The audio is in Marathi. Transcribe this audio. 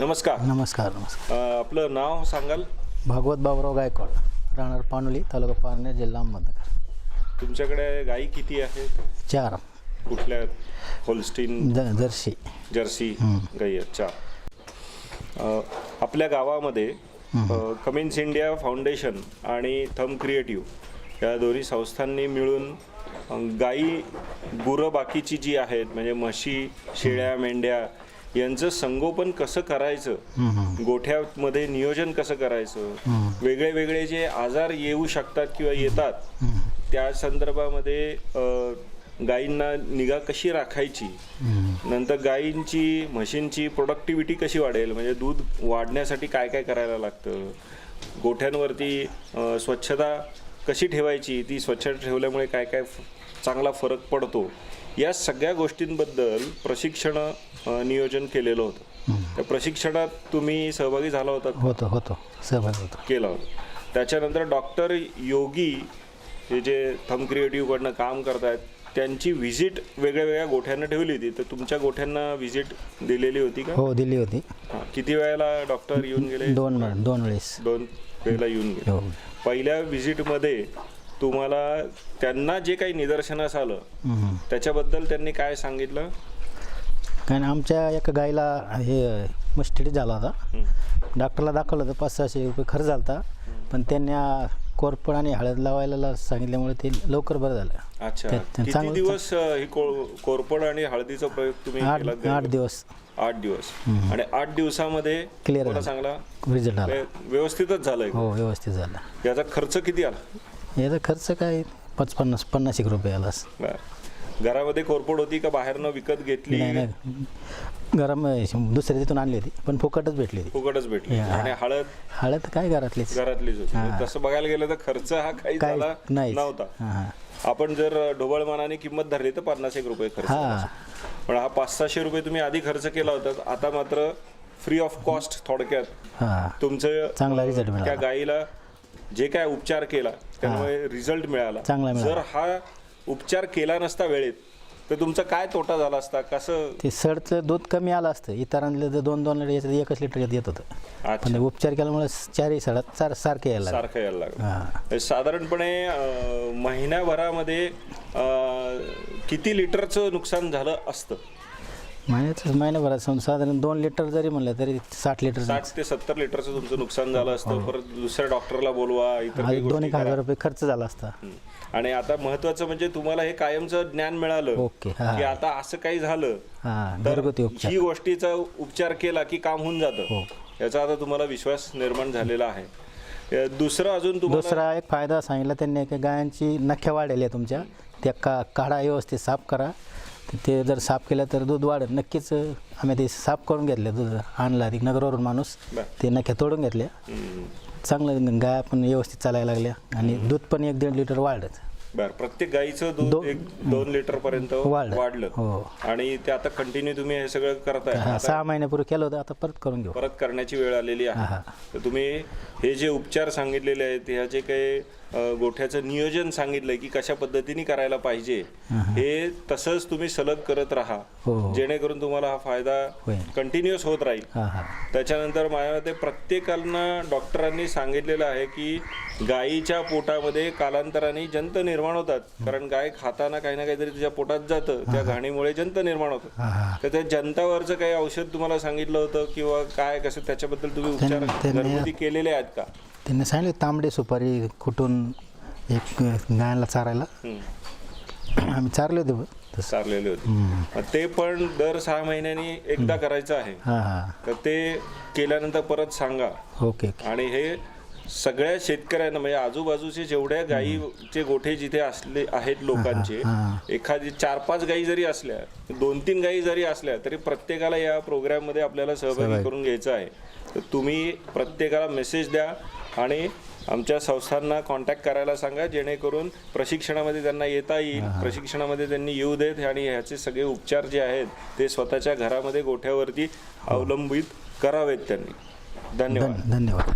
नमस्कार. नमस्कार नमस्कार. अ, आपलं नाव सांगाल? भागवत बाबुराव गायकवाड राहणार पानोली तालुका पारनेर जिल्हा अहमदनगर. तुमच्याकडे गायी किती आहेत? चार. कुठल्या? होलस्टीन ज जर्सी. जर्सी गाई आहेत चार. अ, आपल्या गावामध्ये कमिन्स इंडिया फाउंडेशन आणि थम क्रिएटिव्ह या दोन्ही संस्थांनी मिळून अ, गाई गुरं बाकीची जी आहेत म्हणजे म्हशी शेळ्या मेंढ्या यांचं संगोपन कसं करायचं? गोठ्यामध्ये नियोजन कसं करायचं? वेगळे वेगळे जे आजार येऊ शकतात किंवा येतात त्या संदर्भामध्ये गायींना निगा कशी राखायची? नंतर गायींची म्हशींची प्रोडक्टिव्हिटी कशी वाढेल? म्हणजे दूध वाढण्यासाठी काय काय करायला लागतं? गोठ्यांवरती स्वच्छता कशी ठेवायची? ती स्वच्छ ठेवल्यामुळे काय काय चांगला फरक पडतो? या सगळ्या गोष्टींबद्दल प्रशिक्षण नियोजन केलेलं होतं. त्या प्रशिक्षणात तुम्ही सहभागी झाला होता होतो होतो. सहभाग होतो. केला होता. त्याच्यानंतर डॉक्टर योगी हे जे थम क्रिएटिव्हकडनं काम करतायत त्यांची व्हिजिट वेगळ्या वेगळ्या गोठ्यांना ठेवली होती. तर तुमच्या गोठ्यांना व्हिजिट दिलेली होती का? हो दिली होती. किती वेळेला डॉक्टर येऊन गेले? दोन दोन वेळेस. दोन वेळेला येऊन गेले. हो. पहिल्या व्हिजिटमध्ये तुम्हाला त्यांना जे काही निदर्शनास आलं. त्याच्याबद्दल त्यांनी काय सांगितलं? कारण आमच्या एका गाईला हे मस्टिडी झाला होता. डॉक्टरला दाखवलं होतं पाच सहाशे रुपये खर्च झाला होता. पण त्यांनी कोरपड आणि हळद लावायला सांगितल्यामुळे ते लवकर बरं झालं. अच्छा. दिवस ही कोरपड आणि हळदीचा प्रयोग तुम्ही आठ दिवस. आठ दिवस. आणि आठ दिवसामध्ये झालं. चांगला? रिझल्ट आला. व्य- व्यवस्थितच झालंय हो व्यवस्थित झाला. याचा खर्च किती आला? याचा खर्च काय? पाच पन्नास पन्नास एक रुपये आला असं. बरं. घरामध्ये कोरपड होती का? बाहेरनं विकत घेतली? नाही नाही. गरम दुसऱ्या तिथून आणली होती पण फुकटच भेटली होती. फुकटच भेटली हा. आणि हळद? हळद काय घरातलीच. घरातलीच होती. तसं बघायला गेलं तर खर्च हा काही काय? झाला नाही नव्हता. हां आपण जर ढोबळमानाने किंमत धरली तर पन्नास एक रुपये खर्च आला हा. असेल. पण हा पाच सहाशे रुपये तुम्ही आधी खर्च केला होता. आता मात्र फ्री ऑफ कॉस्ट थोडक्यात हां. तुमचं चांगला मिळाला. त्या गायीला जे काय उपचार केला त्यामुळे रिझल्ट मिळाला. चांगला मिळाला. जर हा उपचार केला नसता वेळेत तर तुमचा काय तोटा झाला असता? कसं? ते सडचं दूध कमी आलं असतं. इतरांना तर दोन दोन लिटर याच्यात एकच लिटर येत होतं. पण अच्छा उपचार केल्यामुळे चारही सडात चार सारखे यायला लागले. सारखं यायला लागलं. साधारणपणे अं, महिन्याभरामध्ये अं, किती लिटरचं नुकसान झालं असतं? महिन्याच महिन्याभरात समजा साधारण दोन लिटर जरी म्हणलं तरी साठ लिटर साठ ते सत्तर लिटरचं तुमचं नुकसान झालं असतं परत दुसऱ्या डॉक्टरला बोलवा इतर काही दोन गोष्टी एक हजार करा. रुपये खर्च झाला असता. हं. आणि आता महत्वाचं म्हणजे तुम्हाला हे कायमचं ज्ञान मिळालं ओके, हा. की आता असं काही झालं हां तर घरगुती उपचार. ही गोष्टीचा उपचार केला की काम होऊन जातं. हो. याचा आता तुम्हाला विश्वास निर्माण झालेला आहे. अ, दुसरं अजून तुम्हाला दुसरा एक फायदा सांगितला त्यांनी की गायांची नख्या वाढलेल्या तुमच्या. त्या का काढा व्यवस्थित साफ करा. ते जर साफ केलं तर दूध वाढत नक्कीच आम्ही ते साफ करून घेतले दूध आणला ती नगरवरून माणूस. ते नख्या तोडून घेतल्या. चांगलं गाय पण व्यवस्थित चालायला लागल्या आणि दूध पण एक दीड लिटर वाढत बर प्रत्येक गाईचं दूध एक दोन लिटर पर्यंत वाढलं. हो. आणि ते आता कंटिन्यू तुम्ही हे सगळं करताय सहा महिन्यापूर्वी केलं होतं आता परत करून घेऊ परत करण्याची वेळ आलेली आहे. तर तुम्ही हे जे उपचार सांगितलेले आहेत ह्या जे काही गोठ्याचं नियोजन सांगितलंय की कशा पद्धतीने करायला पाहिजे हे तसंच तुम्ही सलग करत राहा. हो. जेणेकरून तुम्हाला हा फायदा. कंटिन्युअस होत राहील. हां हां. त्याच्यानंतर माझ्या मते प्रत्येकांना डॉक्टरांनी सांगितलेलं आहे की गायीच्या पोटामध्ये कालांतराने जंत निर्माण होतात. कारण गाय खाताना काही ना काहीतरी तिच्या पोटात जातं. त्या घाणीमुळे जंत निर्माण होतात. हां हां. तर त्या जंतावरचं काही औषध तुम्हाला सांगितलं होतं किंवा काय कसं त्याच्याबद्दल तुम्ही उपचार घरगुती केलेले आहेत का? त्यांनी सांगितलं तांबडे सुपारी कुठून एक गायला चारायला. आम्ही चारले होते चारलेले होते. ते पण दर सहा महिन्यांनी एकदा करायचं आहे. तर ते केल्यानंतर परत सांगा. ओके आणि हे सगळ्या शेतकऱ्यांना म्हणजे आजूबाजूचे जेवढ्या गायीचे गोठे जिथे असले आहेत लोकांचे. एखादी चार पाच गायी जरी असल्या दोन तीन गायी जरी असल्या तरी प्रत्येकाला या प्रोग्राममध्ये आपल्याला सहभागी. करून घ्यायचं आहे. तर तुम्ही प्रत्येकाला मेसेज द्या. आणि आमच्या संस्थांना कॉन्टॅक्ट करायला सांगा जेणेकरून प्रशिक्षणामध्ये त्यांना येता येईल प्रशिक्षणामध्ये त्यांनी येऊ देत आणि ह्याचे सगळे उपचार जे आहेत ते स्वतःच्या घरामध्ये गोठ्यावरती अवलंबित करावेत त्यांनी. धन्यवाद. धन धन्यवाद.